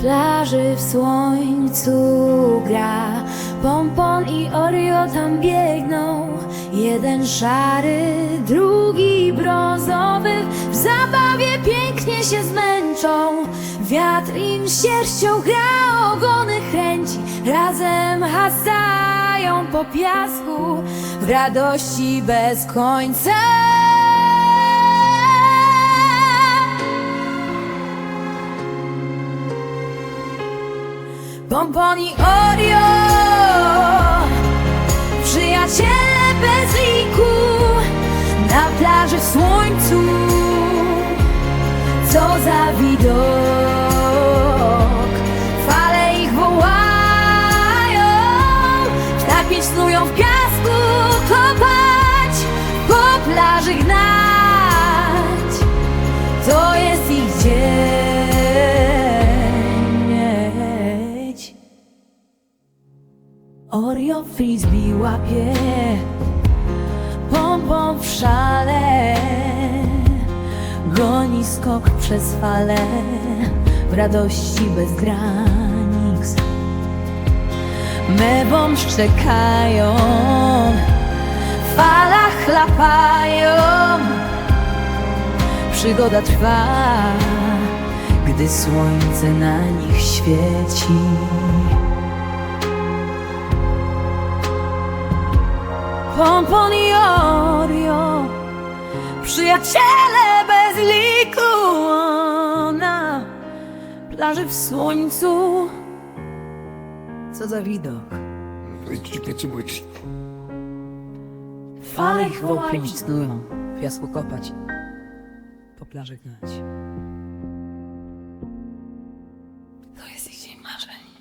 plaży w słońcu gra. Pompon i Oreo tam biegną. Jeden szary, drugi brązowy. W zabawie pięknie się zmęczą. Wiatr im sierścią gra, ogony chęci Razem hasają po piasku. W radości bez końca Pomponi Oreo Przyjaciele bez liku Na plaży w słońcu. Co za widok. Fale ich wołają. Ptaki snują w piasku Kopać Po plaży gnać. To jest ich dzień Oreo frisbee łapie Pompą w szale. Goni skok przez fale W radości bez granic. Mewą szczekają W falach chlapają. Przygoda trwa Gdy słońce na nich świeci Pompon i Oreo Przyjaciele bez liku Na plaży w słońcu. Co za widok. Fale ich wołkiem snują W piasku kopać Po plaży gnać. To jest ich dzień marzeń